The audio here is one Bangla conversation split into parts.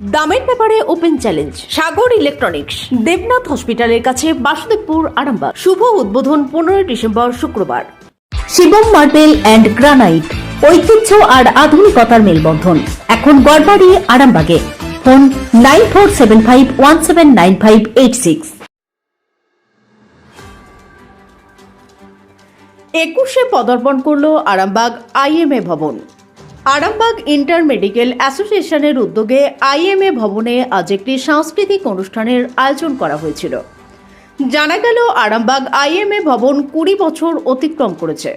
দামের ব্যাপারে open challenge, Sagar electronics, Debnath হসপিটালের কাছে বাসুদেবপুর আরামবাগ। শুভ উদ্বোধন পনেরোই ডিসেম্বর শুক্রবার। শিবম মার্বেল অ্যান্ড গ্রানাইট, ঐতিহ্য আর আধুনিকতার মেলবন্ধন। এখন গড়বাড়ি, আরামবাগে। Phone nine four seven five one seven nine five eight six. একুশে পদার্পণ করল আরামবাগ আইএমএ ভবন। আরামবাগ ইন্টার মেডিকেল অ্যাসোসিয়েশনের উদ্যোগে আইএমএ ভবনে আজ একটি সাংস্কৃতিক অনুষ্ঠানের আয়োজন করা হয়েছিল। জানা গেল, আরামবাগ আইএমএ ভবন কুড়ি বছর অতিক্রম করেছে।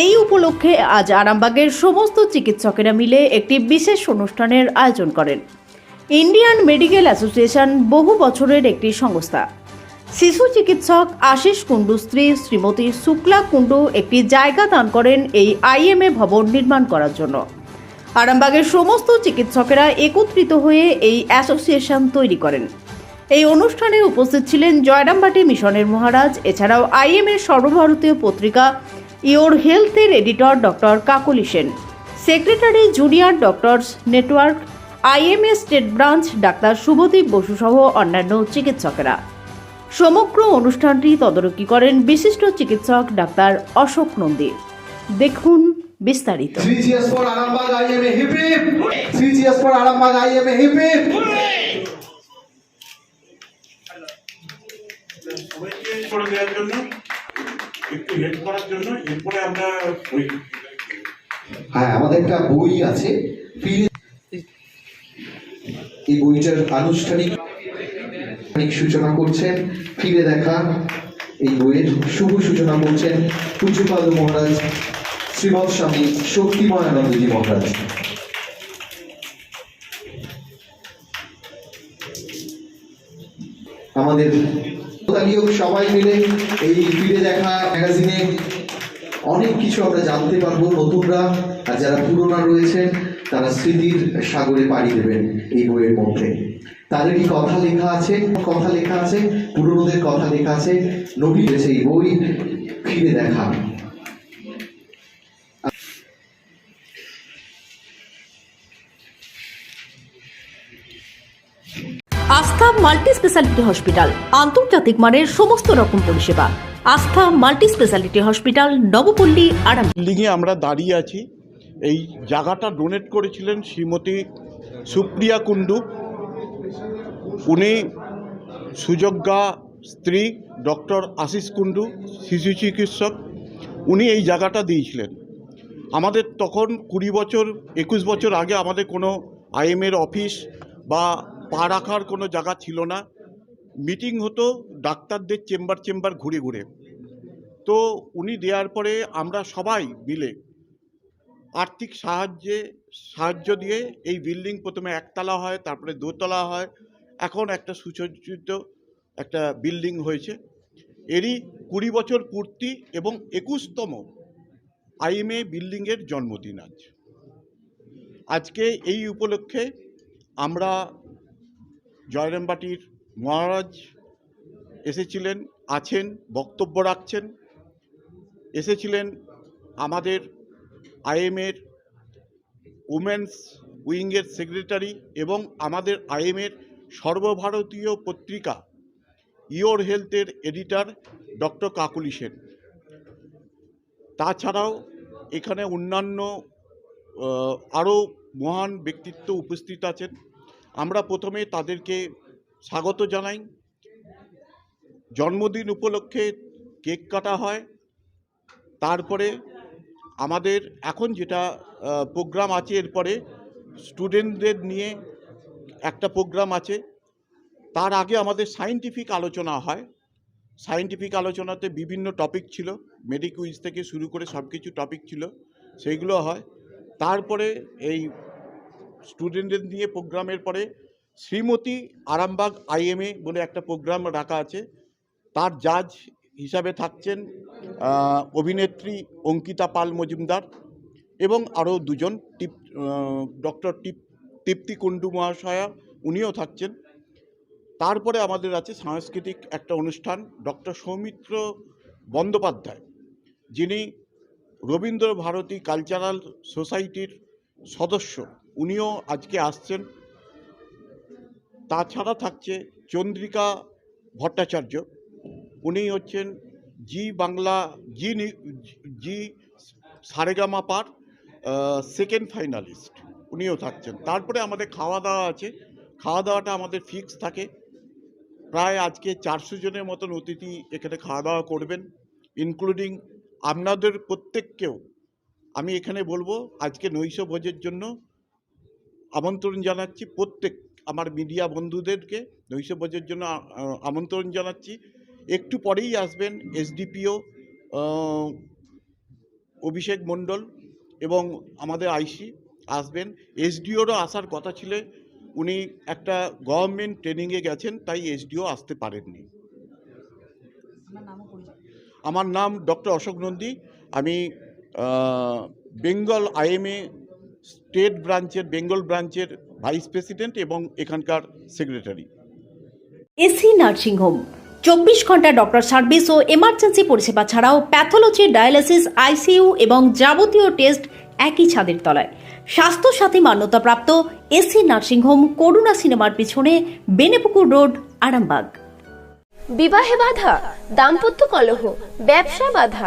এই উপলক্ষে আজ আরামবাগের সমস্ত চিকিৎসকেরা মিলে একটি বিশেষ অনুষ্ঠানের আয়োজন করেন। ইন্ডিয়ান মেডিকেল অ্যাসোসিয়েশন বহু বছরের একটি সংস্থা। শিশু চিকিৎসক আশিস কুণ্ডু, স্ত্রী শ্রীমতী শুক্লা কুণ্ডু একটি জায়গা দান করেন এই আইএমএ ভবন নির্মাণ করার জন্য। আরামবাগের সমস্ত চিকিৎসকেরা একত্রিত হয়ে এই অ্যাসোসিয়েশন তৈরি করেন। এই অনুষ্ঠানে উপস্থিত ছিলেন জয়রামবাটি মিশনের মহারাজ, এছাড়াও আইএমএ সর্বভারতীয় পত্রিকা, ইওর হেলথের editor doctor Kakali Sen, secretary junior doctors network, IMA state branch doctor Subhadip Basu সহ অন্যান্য চিকিৎসকেরা। সমগ্র অনুষ্ঠানটি তদারকি করেন বিশিষ্ট চিকিৎসক ডাক্তার অশোক নন্দী। দেখুন বিস্তারিত। হ্যাঁ আমাদের একটা বই আছে। এই বইটার আনুষ্ঠানিক সূচনা করছেন, ফিরে দেখা এই বইয়ের শুভ সূচনা করছেন পূজ্যপাল মহারাজ শ্রীমৎ স্বামী শক্তিময় আনন্দজি মহারাজ। আমাদের সবাই মিলে এই ফিরে দেখা ম্যাগাজিনে অনেক কিছু আমরা জানতে পারব নতুনরা, আর যারা পুরোনা রয়েছেন, তারা স্মৃতির সাগরে পাড়ি দেবেন এই বইয়ের মধ্যে। তাদেরই কথা লেখা আছে? কথা লেখা আছে, পুরনোদের কথা লেখা আছে নবী রয়েছে এই বই ফিরে দেখা। আস্থা মাল্টি স্পেশালিটি হসপিটাল, আন্তর্জাতিক মানের সমস্ত রকম পরিষেবা। আস্থা মাল্টি স্পেশালিটি হসপিটাল, নবপল্লী আরাম বিল্ডিংয়ে আমরা দাঁড়িয়ে আছি। এই জায়গাটা ডোনেট করেছিলেন শ্রীমতী সুপ্রিয়া কুণ্ডু। উনি সুযোগ্যা স্ত্রী, ডক্টর আশিস কুণ্ডু, শিশু চিকিৎসক। উনি এই জায়গাটা দিয়েছিলেন। আমাদের তখন কুড়ি বছর, একুশ বছর আগে আমাদের কোনো আইএমের অফিস বা পা রাখার কোনো জায়গা ছিল না। মিটিং হতো, ডাক্তারদের চেম্বার চেম্বার ঘুরে ঘুরে। তো উনি দেওয়ার পরে আমরা সবাই মিলে আর্থিক সাহায্যে, সাহায্য দিয়ে এই বিল্ডিং প্রথমে একতলা হয়, তারপরে দোতলা হয়। এখন একটা সুসজ্জিত একটা বিল্ডিং হয়েছে। এরই কুড়ি বছর পূর্তি এবং একুশতম আইএমএ বিল্ডিংয়ের জন্মদিন আজ। আজকে এই উপলক্ষে আমরা জয়রামবাটির মহারাজ এসেছিলেন, আছেন, বক্তব্য রাখছেন। এসেছিলেন আমাদের আইএমের উমেন্স উইংয়ের সেক্রেটারি এবং আমাদের আইএমের সর্বভারতীয় পত্রিকা, ইওর হেলথের এডিটর ডক্টর কাকুলি সেন। তাছাড়াও এখানে অন্যান্য আরও মহান ব্যক্তিত্ব উপস্থিত আছেন। আমরা প্রথমে তাদেরকে স্বাগত জানাই। জন্মদিন উপলক্ষে কেক কাটা হয়। তারপরে আমাদের এখন যেটা প্রোগ্রাম আছে এরপরে স্টুডেন্টদের নিয়ে একটা প্রোগ্রাম আছে। তার আগে আমাদের সাইন্টিফিক আলোচনা হয়। সাইন্টিফিক আলোচনাতে বিভিন্ন টপিক ছিল। মেডিকুইজ থেকে শুরু করে সব কিছু টপিক ছিল। সেইগুলো হয়। তারপরে এই স্টুডেন্টদের নিয়ে প্রোগ্রামের পরে শ্রীমতী আরামবাগ আইএমএ বলে একটা প্রোগ্রাম রাখা আছে। তার জাজ হিসাবে থাকছেন অভিনেত্রী অঙ্কিতা পাল মজুমদার এবং আরও দুজন টিপ ডক্টর টিপ, তৃপ্তি কুণ্ডু মহাশয়া উনিও থাকছেন। তারপরে আমাদের আছে সাংস্কৃতিক একটা অনুষ্ঠান ডক্টর সৌমিত্র বন্দ্যোপাধ্যায়, যিনি রবীন্দ্র ভারতী কালচারাল সোসাইটির সদস্য। উনিও আজকে আসছেন। তাছাড়া থাকছে চন্দ্রিকা ভট্টাচার্য। উনি হচ্ছেন জি বাংলা, জি জি সারেগামাপার সেকেন্ড ফাইনালিস্ট উনিও থাকছেন। তারপরে আমাদের খাওয়া দাওয়া আছে। খাওয়া দাওয়াটা আমাদের ফিক্স থাকে। প্রায় আজকে চারশো জনের মতন অতিথি এখানে খাওয়া দাওয়া করবেন ইনক্লুডিং আপনাদের প্রত্যেককেও। আমি এখানে বলব, আজকে নৈশ ভোজের জন্য আমন্ত্রণ জানাচ্ছি প্রত্যেক আমার মিডিয়া বন্ধুদেরকে নৈশ ভোজের জন্য আমন্ত্রণ জানাচ্ছি। একটু পরেই আসবেন এসডিপিও অভিষেক মণ্ডল এবং আমাদের আইসি আসবেন। এসডিওরও আসার কথা ছিল উনি একটা গভর্নমেন্ট ট্রেনিংয়ে গেছেন তাই এসডিও আসতে পারেননি। আমার নাম ডক্টর অশোক নন্দী আমি বেঙ্গল আইএমএ স্টেট ব্রাঞ্চের বেঙ্গল ব্রাঞ্চের ভাইস প্রেসিডেন্ট এবং এখানকার সেক্রেটারি। এসি নার্সিংহোম চব্বিশ ঘণ্টা ডক্টর সার্ভিস ও এমার্জেন্সি পরিষেবা ছাড়াও প্যাথোলজি ডায়ালিসিস আইসিইউ এবং যাবতীয় টেস্ট একই ছাদের তলায়। স্বাস্থ্যসাথী মান্যতাপ্রাপ্ত এসি নার্সিংহোম করুণা সিনেমার পিছনে বেনেপুকুর রোড আরামবাগ। বিবাহে বাধা দাম্পত্য কলহ ব্যবসা বাধা